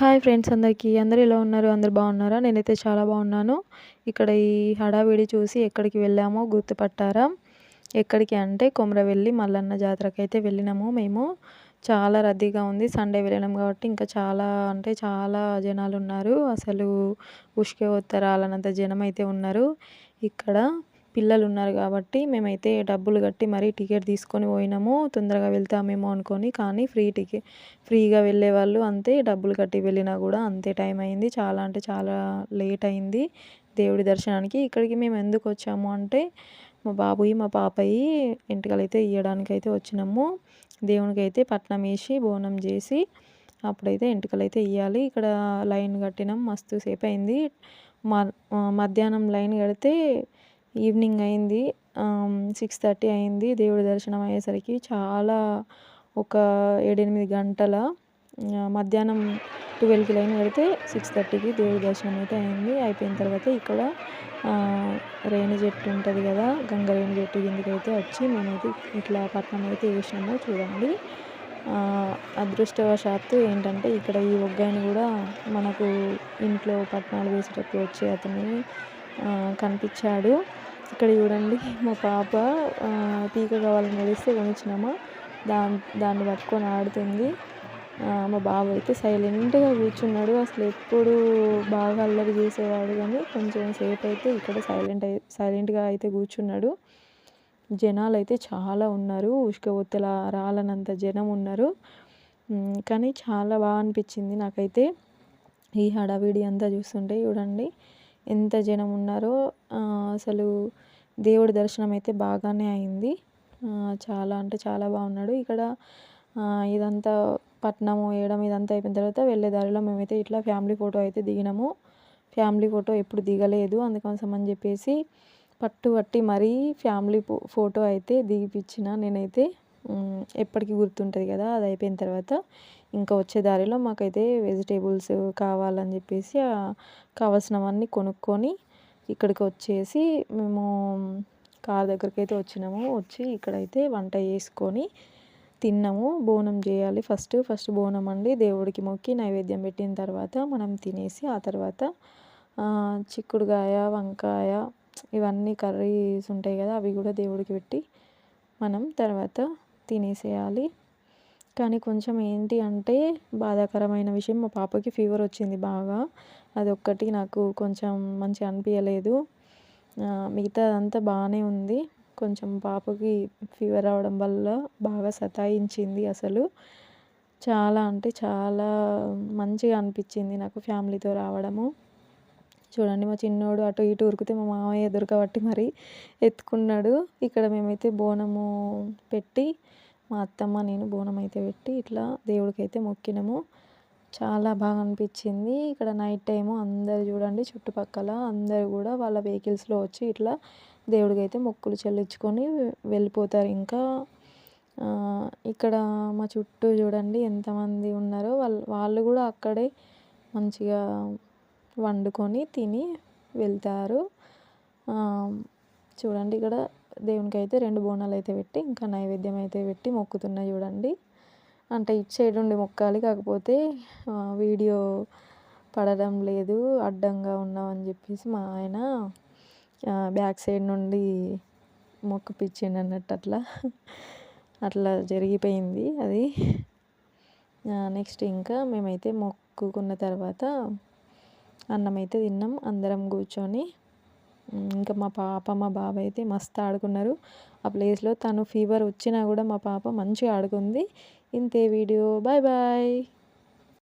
Hi friends అందరికీ. అందరు ఎలా ఉన్నారు? అందరు బాగున్నారా? నేనైతే చాలా బాగున్నాను. ఇక్కడ ఈ హడావిడి చూసి ఎక్కడికి వెళ్ళామో గుర్తుపట్టారా? ఎక్కడికి అంటే కొమరవెల్లి మల్లన్న జాతరకి అయితే వెళ్ళినాము మేము. చాలా రద్దీగా ఉంది. సండే వెళ్ళినాం కాబట్టి ఇంకా చాలా అంటే చాలా జనాలు ఉన్నారు. అసలు ఉష్కే ఉత్తరాలనంత జనం అయితే ఉన్నారు. ఇక్కడ పిల్లలు ఉన్నారు కాబట్టి మేమైతే డబ్బులు కట్టి మరీ టికెట్ తీసుకొని పోయినాము. తొందరగా వెళ్తామేమో అనుకొని కానీ ఫ్రీ టికెట్ ఫ్రీగా వెళ్ళే వాళ్ళు అంతే డబ్బులు కట్టి వెళ్ళినా కూడా అంతే టైం అయింది. చాలా అంటే చాలా లేట్ అయింది దేవుడి దర్శనానికి. ఇక్కడికి మేము ఎందుకు వచ్చాము అంటే మా బాబుయి మా పాపయి ఎంటుకలు ఇవ్వడానికి అయితే వచ్చినాము. దేవునికి అయితే పట్నం వేసి బోనం చేసి అప్పుడైతే ఎంటుకలు అయితే ఇవ్వాలి ఇక్కడ లైన్ కట్టినాం. మస్తు సేపు అయింది. మధ్యాహ్నం లైన్ కడితే ఈవినింగ్ అయింది. సిక్స్ థర్టీ అయింది. దేవుడి దర్శనం అయ్యేసరికి చాలా ఒక ఏడెనిమిది గంటల మధ్యాహ్నం ట్వెల్వ్కి లైన్ పెడితే సిక్స్ థర్టీకి దేవుడి దర్శనం అయితే అయింది. అయిపోయిన తర్వాత ఇక్కడ రేణి చెట్టు ఉంటుంది కదా గంగరేణి జెట్టు చెట్టు కిందకైతే వచ్చి మేమైతే ఇట్లా పట్నం అయితే వేసినాము. చూడండి. అదృష్టవశాత్తు ఏంటంటే ఇక్కడ ఈ ఒగ్గాయని కూడా మనకు ఇంట్లో పట్నాలు వేసేటప్పుడు వచ్చి అతని కనిపించాడు. ఇక్కడ చూడండి మా పాప తీగ కావాలని నడిస్తే కొనిచ్చినామా. దాని దాన్ని పట్టుకొని ఆడుతుంది. మా బాబు అయితే సైలెంట్గా కూర్చున్నాడు. అసలు ఎప్పుడు బాగా అల్లరి చేసేవాడు కానీ కొంచెం సేపు అయితే ఇక్కడ సైలెంట్ అయి సైలెంట్గా అయితే కూర్చున్నాడు. జనాలు అయితే చాలా ఉన్నారు. ఉష్కబొత్తెల రాలనంత జనం ఉన్నారు. కానీ చాలా బాగా అనిపించింది నాకైతే. ఈ హడావిడి అంతా చూస్తుంటే చూడండి. ఎంత జనం ఉన్నారో అసలు దేవుడి దర్శనం అయితే బాగానే అయింది. చాలా అంటే చాలా బాగున్నాడు. ఇక్కడ ఇదంతా పట్నం వేయడం ఇదంతా అయిపోయిన తర్వాత వెళ్ళే దారిలో మేమైతే ఇట్లా ఫ్యామిలీ ఫోటో అయితే దిగినాము. ఫ్యామిలీ ఫోటో ఎప్పుడు దిగలేదు. అందుకోసం అని చెప్పేసి పట్టు పట్టి మరీ ఫ్యామిలీ ఫోటో అయితే దిగిపించిన నేనైతే ఎప్పటికీ గుర్తుంటుంది కదా. అది అయిపోయిన తర్వాత ఇంకా వచ్చే దారిలో మాకైతే వెజిటేబుల్స్ కావాలని చెప్పేసి కావాల్సినవన్నీ కొనుక్కొని ఇక్కడికి వచ్చేసి మేము కార్ దగ్గరికి అయితే వచ్చినాము. వచ్చి ఇక్కడైతే వంట చేసుకొని తిన్నాము. బోనం చేయాలి ఫస్ట్. ఫస్ట్ బోనం అండి దేవుడికి మొక్కి నైవేద్యం పెట్టిన తర్వాత మనం తినేసి ఆ తర్వాత చిక్కుడుగాయ వంకాయ ఇవన్నీ కర్రీస్ ఉంటాయి కదా అవి కూడా దేవుడికి పెట్టి మనం తర్వాత తినేసేయాలి. కానీ కొంచెం ఏంటి అంటే బాధాకరమైన విషయం. మా పాపకి ఫీవర్ వచ్చింది బాగా. అది ఒక్కటి నాకు కొంచెం మంచిగా అనిపించలేదు మిగతా అంతా బాగానే ఉంది. కొంచెం పాపకి ఫీవర్ రావడం వల్ల బాగా సతాయించింది అసలు. చాలా అంటే చాలా మంచిగా అనిపించింది నాకు ఫ్యామిలీతో రావడము. చూడండి మా చిన్నోడు అటు ఇటు ఉరికితే మా మామయ్య దొరకబట్టి మరి ఎత్తుకున్నాడు. ఇక్కడ మేమైతే బోనము పెట్టి మా అత్తమ్మ నేను బోనం అయితే పెట్టి ఇట్లా దేవుడికైతే మొక్కినాము. చాలా బాగా అనిపించింది. ఇక్కడ నైట్ టైము అందరు చూడండి చుట్టుపక్కల అందరు కూడా వాళ్ళ వెహికల్స్లో వచ్చి ఇట్లా దేవుడికైతే మొక్కులు చెల్లించుకొని వెళ్ళిపోతారు. ఇంకా ఇక్కడ మా చుట్టూ చూడండి ఎంతమంది ఉన్నారో వాళ్ళు వాళ్ళు కూడా అక్కడే మంచిగా వండుకొని తిని వెళ్తారు. చూడండి ఇక్కడ దేవునికి అయితే రెండు బోనాలు అయితే పెట్టి ఇంకా నైవేద్యం అయితే పెట్టి మొక్కుతున్నాయి చూడండి. అంటే ఇటు సైడ్ ఉండి మొక్కాలి కాకపోతే వీడియో పడడం లేదు అడ్డంగా ఉన్నామని చెప్పేసి మా ఆయన బ్యాక్ సైడ్ నుండి మొక్కిపించిండు అన్నట్టు అట్లా. అట్లా జరిగిపోయింది అది. నెక్స్ట్ ఇంకా మేమైతే మొక్కుకున్న తర్వాత అన్నం అయితే తిన్నాం అందరం కూర్చొని. ఇంకా మా పాప మా బాబాయ్ అయితే మస్తు ఆడుకున్నారు. ఆ ప్లేస్లో తను ఫీవర్ వచ్చినా కూడా మా పాప మంచిగా ఆడుకుంది. ఇంతే వీడియో. Bye bye.